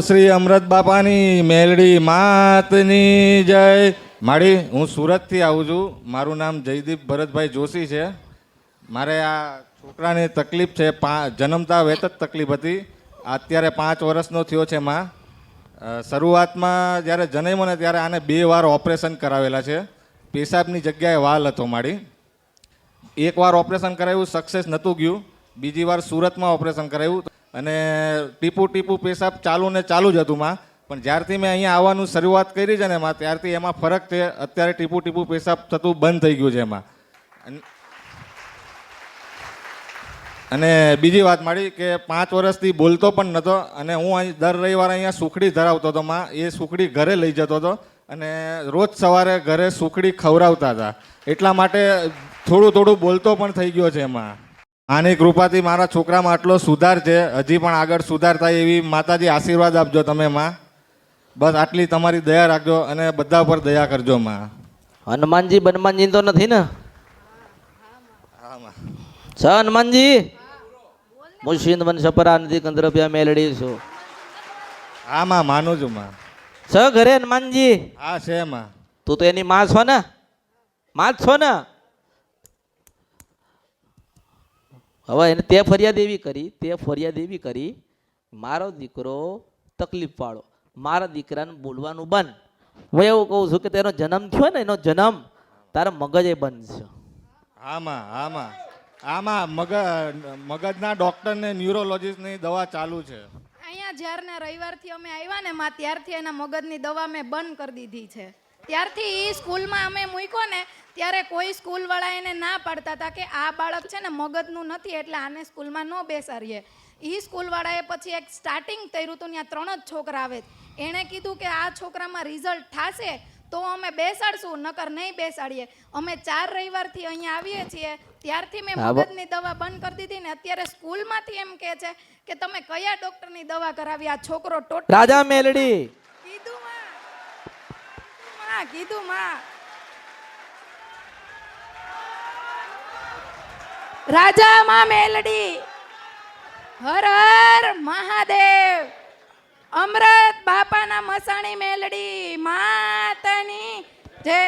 શ્રી અમૃત બાપાની મેલડી માતની જય. માડી હું સુરતથી આવું છું. મારું નામ જયદીપ ભરતભાઈ જોશી છે. મારે આ છોકરાની તકલીફ છે જન્મતા વેત જ તકલીફ હતી. અત્યારે પાંચ વર્ષનો થયો છે માં. શરૂઆતમાં જ્યારે જન્મ્યો ને ત્યારે આને બે વાર ઓપરેશન કરાવેલા છે. પેશાબની જગ્યાએ વાલ હતો માડી એક વાર ઓપરેશન કરાવ્યું, સક્સેસ નહોતું ગયું. બીજી વાર સુરતમાં ઓપરેશન કરાવ્યું. અને ટીપુ ટીપુ પેશાબ ચાલુ ને ચાલુ જ હતું માં. પણ જ્યારથી મેં અહીંયા આવવાનું શરૂઆત કરી છે ને માં, ત્યારથી એમાં ફરક છે. અત્યારે ટીપુ ટીપુ પેશાબ થતું બંધ થઈ ગયું છે એમાં. અને બીજી વાત મારી કે પાંચ વર્ષથી બોલતો પણ નહોતો અને હું અહીં દર રવિવારે અહીંયા સુખડી ધરાવતો હતો માં. એ સુખડી ઘરે લઈ જતો હતો અને રોજ સવારે ઘરે સુખડી ખવડાવતા હતા. એટલા માટે થોડું થોડું બોલતો પણ થઈ ગયો છે એમાં. આની કૃપાથી મારા છોકરામાં આટલો સુધાર છે. હજી પણ આગળ સુધાર થાય એવી માતાજી આશીર્વાદ આપજો તમે માં. બસ આટલી તમારી દયા રાખજો અને બધા પર દયા કરજો માં. હનુમાનજી બનમાનજી તો નથી ને? હા છ હનુમાનજી? મુશિંદ વન સપરા નદી કંદરભ્યા મેલડી છું. હા માં માનું છું માં. છ ઘરે હનુમાનજી? હા છે માં. તું તો એની માં છો ને? માં છો ને? હવે એને તે ફરિયાદ એવી કરી તે ફરિયાદ એવી કરી મારો દીકરો તકલીફ વાળો મારા દીકરાને બોલવાનું બંધ. હું એવું કહું છું કે તેનો જન્મ થયો ને એનો જન્મ તારા મગજે બંધ છે. આમાં આમાં. આમાં મગજ મગજના ડોક્ટરને ન્યુરોલોજીસ્ટની દવા ચાલુ છે. અહીંયા જ્યારના રવિવારથી અમે આવ્યા ને માં ત્યારથી એના મગજની દવા મેં બંધ કરી દીધી છે. ત્યારથી એ સ્કૂલમાં અમે મૂક્યો ને ત્યારે કોઈ સ્કૂલવાળા એને ના પાડતા હતા કે આ બાળક છે ને મગજનું નથી એટલે આને સ્કૂલમાં ન બેસાડીએ. એ સ્કૂલવાળાએ પછી એક સ્ટાર્ટિંગ કર્યું હતું ત્યાં ત્રણ જ છોકરા આવે. એણે કીધું કે આ છોકરામાં રિઝલ્ટ થશે તો અમે બેસાડશું નકર નહીં બેસાડીએ. અમે ચાર રવિવારથી અહીંયા આવીએ છીએ ત્યારથી મેં મગજની દવા બંધ કરી દીધી ને અત્યારે સ્કૂલમાંથી એમ કહે છે કે તમે કયા ડોક્ટરની દવા કરાવી આ છોકરો ટોટલ રાજા મેલડી. કીધું, માં. રાજા માં મેલડી, હર હર મહાદેવ. અમૃત બાપાના મસાણી મેલડી, માતાની જય.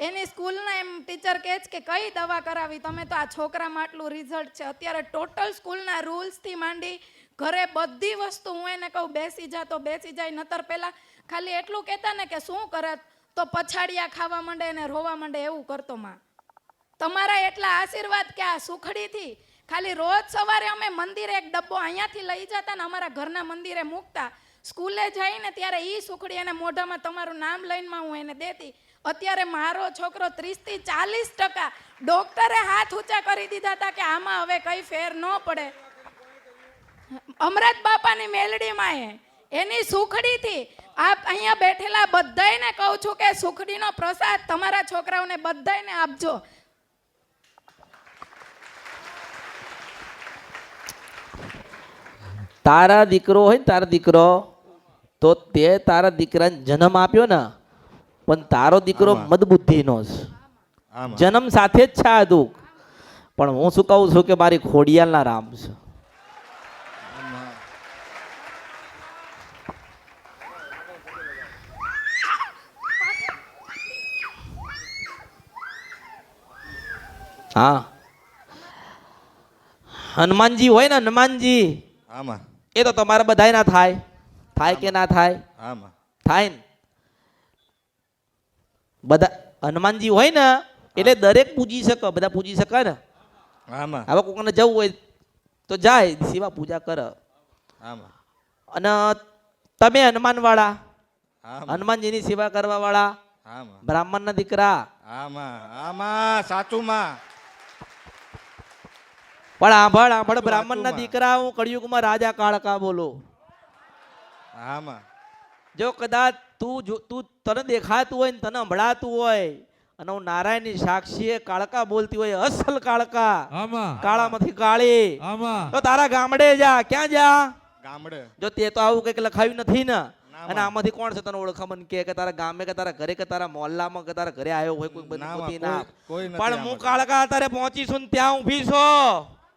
એની સ્કૂલના એમ ટીચર કહે છે કે કઈ દવા કરાવી? તમે તો આ છોકરામાં આટલું રિઝલ્ટ છે. અત્યારે ટોટલ સ્કૂલના રૂલ્સથી માંડી ઘરે બધી વસ્તુ હું એને કહું, બેસી જા તો બેસી જાય, નતર પહેલાં ખાલી એટલું કહેતા ને કે શું કરત? તો પછાડિયા ખાવા માંડે ને રોવા માંડે એવું કરતો માં. તમારા એટલા આશીર્વાદ કે આ સુખડીથી ખાલી રોજ સવારે અમે મંદિરે એક ડબ્બો અહીંયાથી લઈ જતા ને અમારા ઘરના મંદિરે મૂકતા. સ્કૂલે જઈને ત્યારે એ સુખડી એને મોઢામાં તમારું નામ લઈને હું એને દેતી. અત્યારે મારો છોકરો ત્રીસથી ચાલીસ ટકા ડોક્ટરે હાથ ઊંચા કરી દીધા હતા કે આમાં હવે કઈ ફેર ન પડે. અમરત બાપાની મેલડીમાં એ. એની સુખડીથી આપ અહીંયા બેઠેલા બધાયને કહું છું કે સુખડીનો પ્રસાદ તમારા છોકરાઓને બધાયને આપજો. તારા દીકરો હોય ને તારા દીકરો તો તે તારા દીકરાને જન્મ આપ્યો ને પણ તારો દીકરો. મદબુદ્ધિનો છે જન્મ સાથે જ છે આ દુઃખ. પણ હું શું કહું છું કે મારી ખોડિયાલના રામ છે. હા. હનુમાનજી હોય ને હનુમાનજી આમાં. એ તો તમારા બધાય ના થાય. થાય કે ના થાય? આમાં. થાય ને. બધા હનુમાનજી હોય ને એટલે દરેક પૂજી શકે બધા પૂજી શકે ને. આમાં. હવે કોકને જવું હોય તો જાય શિવા પૂજા કરે. આમાં. અને તમે હનુમાન વાળા આમાં. હનુમાનજીની સેવા કરવા વાળા આમાં. બ્રાહ્મણના દીકરા. આમાં આમાં સાચુમાં. પણ આંભળ આંભળ બ્રાહ્મણના દીકરા હું કળિયુગમાં રાજા કાળકા બોલો. આમાં. જો કદાચ તું જો તું તને દેખાતું હોય ને તને સંભળાતું હોય અને હું નારાયણની સાક્ષીએ કાળકા બોલતી હોય અસલ કાળકા કાળામાંથી કાળી તો તારા ગામડે જા ક્યાં જા? ગામડે. જો તે તો આવું કંઈક લખાયું નથી ને અને આમાંથી કોણ છે તને ઓળખા? મન કે કે તારા ગામે કે તારા ઘરે કે તારા મોહલ્લામાં કે તારા ઘરે આવ્યો હોય કોઈ બધી ના. પણ હું કાળકા તારે પહોંચીશું ને ત્યાં ઊભી છો.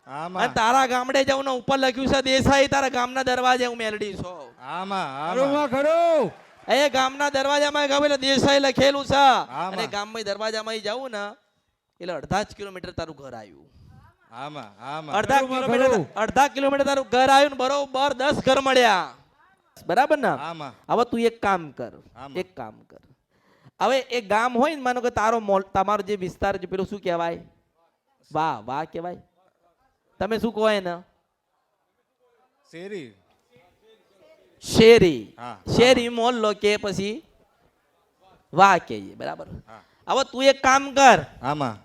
અને તારા ગામડે જાઉં ને ઉપર લખ્યું છે દેસાઈ તારા ગામના દરવાજે હું મેલડી છો. આમાં ખરું એ ગામના દરવાજામાં ગમે એટલે દેસાઈ લખેલું છે. અને ગામમાં દરવાજામાં જાઉં ને એટલે અડધા જ કિલોમીટર તારું ઘર આવ્યું. અડધા કિલોમીટર અડધા કિલોમીટર તારું ઘર આવ્યું ને બરોબર દસ ઘર મળ્યા. બરાબર ને? હવે તું એક કામ કર આમાં. એક કામ કર. હવે એ ગામ હોય ને માનો કે તારો મોલ તમારો જે વિસ્તાર છે પેલું શું કહેવાય? વાહ વાહ કહેવાય? તમે શું કહો એને? શેરી. શેરી. હા. શેરી લો કે પછી વાહ કે બરાબર. હવે તું એક કામ કર. આમાં.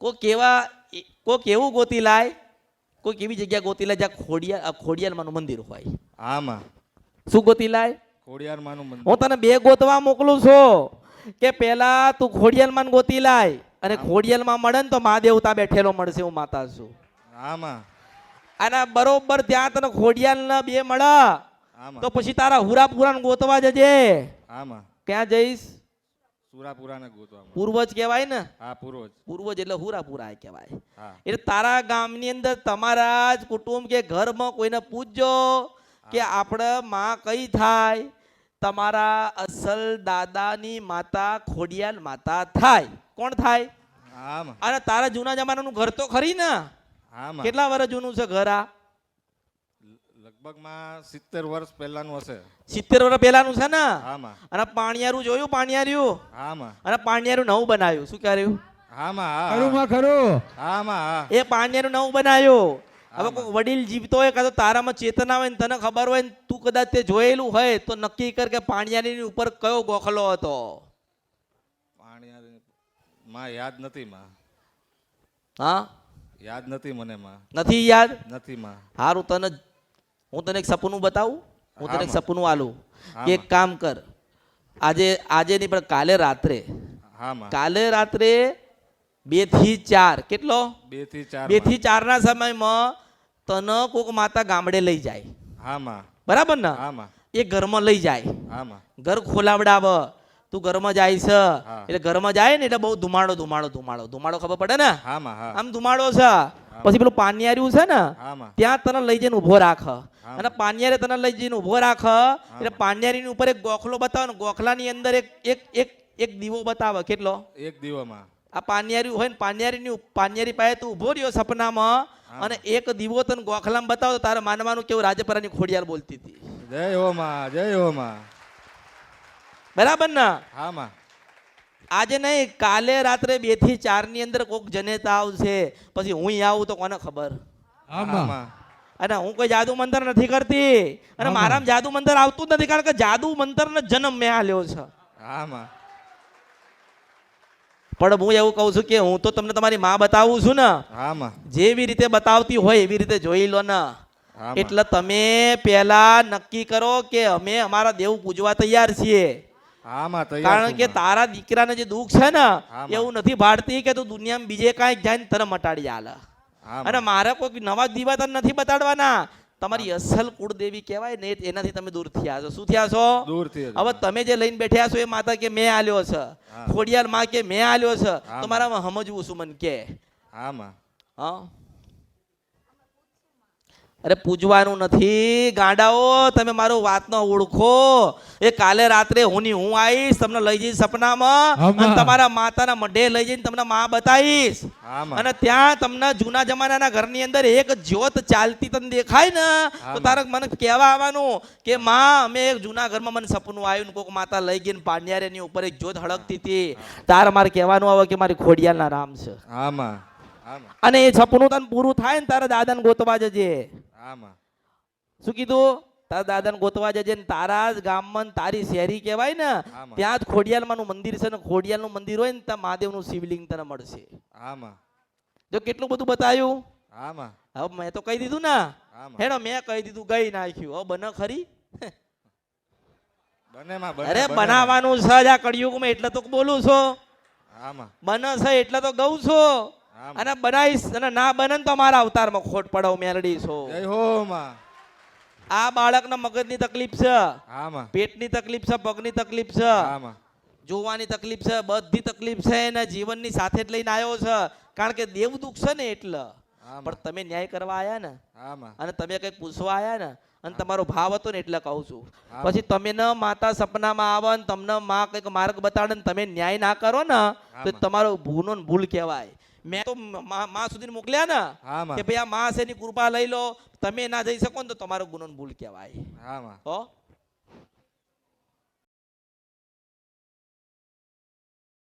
કોક કેવા કોક એવું ગોતી લાય કોઈક એવી જગ્યા ગોતી લાય જ્યાં ખોડિયા ખોડિયારમાંનું મંદિર હોય. આમાં. શું ગોતી લાય? ખોડિયારમાંનું મંદિર. હું તને બે ગોતવા મોકલું છું કે પેલા તું ખોડિયારમાં ગોતી લાય અને ખોડિયલમાં મળે ને તો મહાદેવ તા બેઠેલો મળશે હું માતા છું આમાં. અને બરોબર ત્યાં તને ખોડિયાલ બે મળે તો પછી તારા હુરાપુરાને ગોતવા જજે. આમાં. ક્યાં જઈશ? સુરાપુરાને પૂર્વજ કહેવાય ને? હા પૂર્વજ. પૂર્વજ એટલે હુરાપુરા કહેવાય. એટલે તારા ગામની અંદર તમારા જ કુટુંબ કે ઘરમાં કોઈને પૂછજો કે આપણે માં કઈ થાય તમારા અસલ દાદાની માતા ખોડિયાલ માતા થાય. કોણ થાય? અને તારા જૂના જમાનાનું ઘર તો ખરી ને. કેટલા વર્ષ જૂનું છે ઘર આ? લગભગમાં સિત્તેર વર્ષ પહેલાનું હશે. સિત્તેર વર્ષ પહેલાનું છે ને? અને પાણિયારું જોયું પાણિયાર્યું આમાં. અને પાણિયારું નવું બનાવ્યું શું કર્યું? ખરું હા. માં ખરું. હા. એ પાણિયારું નવું બનાવ્યું. હવે કોઈ વડીલ જીવતો હોય કાં તો તારામાં ચેતના હોય ને તને ખબર હોય ને તું કદાચ તે જોયેલું હોય તો નક્કી કર કે પાણિયાની ઉપર કયો ગોખલો હતો. પાણી માં યાદ નથી માં. હા? યાદ નથી મને માં. નથી યાદ? નથી માં. હારું તને હું તને એક સપનું બતાવું. હું તને એક સપનું આલું. એક કામ કર. આજે આજે નહીં પણ કાલે રાત્રે. કાલે રાત્રે બેથી ચાર. કેટલો? બેથી ચાર બેથી ચાર ના સમયમાં તને કોક માતા ગામડે લઈ જાય. હા માં બરાબર ને? હા માં એ ઘરમાં લઈ જાય. હા માં ઘર ખોલાવડાવ. તું ઘરમાં જાય છે. એટલે ઘરમાં જાય ને એટલે બહુ ધુમાડો ધુમાડો ધુમાડો. ધુમાડો ખબર પડે ને? હા. માં આમ ધુમાડો છે. પછી પેલું પાનિયાર્યું છે ને? ત્યાં તને લઈ જઈને ઊભો રાખ. અને પાનિયારે તને લઈ જઈને ઊભો રાખ. એટલે પાનિયારીની ઉપર એક ગોખલો બતાવે ને ગોખલાની અંદર એક એક એક એક દીવો બતાવે. કેટલો? એક દીવો આ પાનિયારી હોય ને પાનિયારીની પાનિયારી પાસે તું ઊભો રહ્યો સપનામાં. અને એક દીવો તને ગોખલામ બતાવો તારે માનવાનું કેવું રાજપરાની ખોડિયાર બોલતી હતી. જય હો માં જય હો માં. બરાબર ને? હા માં. આજે નહીં કાલે રાત્રે બેથી ચારની અંદર કોક જનેતા આવશે. પછી હું આવું તો કોને ખબર? અને હું કોઈ જાદુ મંતર નથી કરતી. અને. મારામાં જાદુ મંતર આવતું જ નથી કારણ કે જાદુ મંતર જન્મ મેં આલ્યો છે. હા માં. પણ હું એવું કહું છું કે હું તો તમને તમારી માં બતાવું છું ને. હા જેવી રીતે બતાવતી હોય એવી રીતે જોઈ લો ને. એટલે તમે પહેલા નક્કી કરો કે અમે અમારા દેવ પૂજવા તૈયાર છીએ. કારણ કે. તારા દીકરાને જે દુઃખ છે ને એવું નથી ભાડતી કે તું દુનિયામાં બીજે કાંઈક જાય ને તને મટાડી આલે અને મારે કોઈ નવા દીવા તને નથી બતાડવાના. તમારી અસલ કુળદેવી કહેવાય ને એનાથી તમે દૂર થયા છો. શું થયા છો? દૂર થયા હવે તમે જે લઈને બેઠ્યા છો એ માતા કે મેં આલ્યો છે. ખોડિયાર માં કે મેં આલ્યો છે. તમારામાં સમજવું શું મન કે. હા માં. હા? અરે પૂજવાનું નથી ગાંડાઓ તમે મારો વાતનો ઓળખો. એ કાલે રાત્રે હું ની હું આવીશ તમને લઈ જઈશ સપનામાં અને તમારા માતાના મઢે લઈ જઈને તમને માં બતાવીશ. અને ત્યાં તમને જૂના જમાનાના ઘરની અંદર એક જ્યોત ચાલતી તને દેખાય ને તો તારે મને કહેવા આવવાનું કે માં અમે એક જૂના ઘરમાં મને સપનું આવ્યું કોઈક કોક માતા લઈ ગઈને પાણિયારેની ઉપર એક જ્યોત હળગતી હતી. તારે મારે કહેવાનું આવે કે મારી ખોડિયાલના રામ છે. હા માં હા માં અને એ સપનું તને પૂરું થાય ને તારા દાદાને ગોતવા જજે. હા માં શું કીધું? તારા દાદાને ગોતવા જજે ને તારા જ ગામમાં તારી શેરી કહેવાય ને ત્યાં જ ખોડિયાલમાંનું મંદિર છે ને ખોડિયાલનું મંદિર હોય ને ત્યાં મહાદેવનું શિવલિંગ તને મળશે. આમાં. જો કેટલું બધું બતાવ્યું આમાં. હવે મેં તો કહી દીધું ને. હેડો મેં કહી દીધું ગઈ નાખ્યું. હવે બને ખરી? બને અરે બનાવવાનું છે આ કળિયુગમાં એટલે તો બોલું છો. બને છે એટલે તો ગઉં છો. અને બનાવીશ અને ના બને તો મારા અવતારમાં ખોટ પડાવ મેલડી છો. જય હો માં. આ બાળકના મગજની તકલીફ છે. પેટની તકલીફ છે પગની તકલીફ છે. જોવાની તકલીફ છે બધી તકલીફ છે એને જીવનની સાથે જ લઈને આવ્યો છે. કારણ કે દેવ દુઃખ છે ને એટલે. પણ તમે ન્યાય કરવા આયા ને? અને તમે કંઈક પૂછવા આયા ને? અને તમારો ભાવ હતો ને એટલે કહું છું. પછી તમે ન માતા સપનામાં આવે ને તમને માં કંઈક માર્ગ બતાડે ને તમે ન્યાય ના કરો ને તો તમારો ભૂનો ભૂલ કહેવાય. મેં તો માં સુધી મોકલ્યા ને. કે ભાઈ આ માં છે એની કૃપા લઈ લો. તમે ના જઈ શકો ને તો તમારો ગુનો ભૂલ કહેવાય. હો?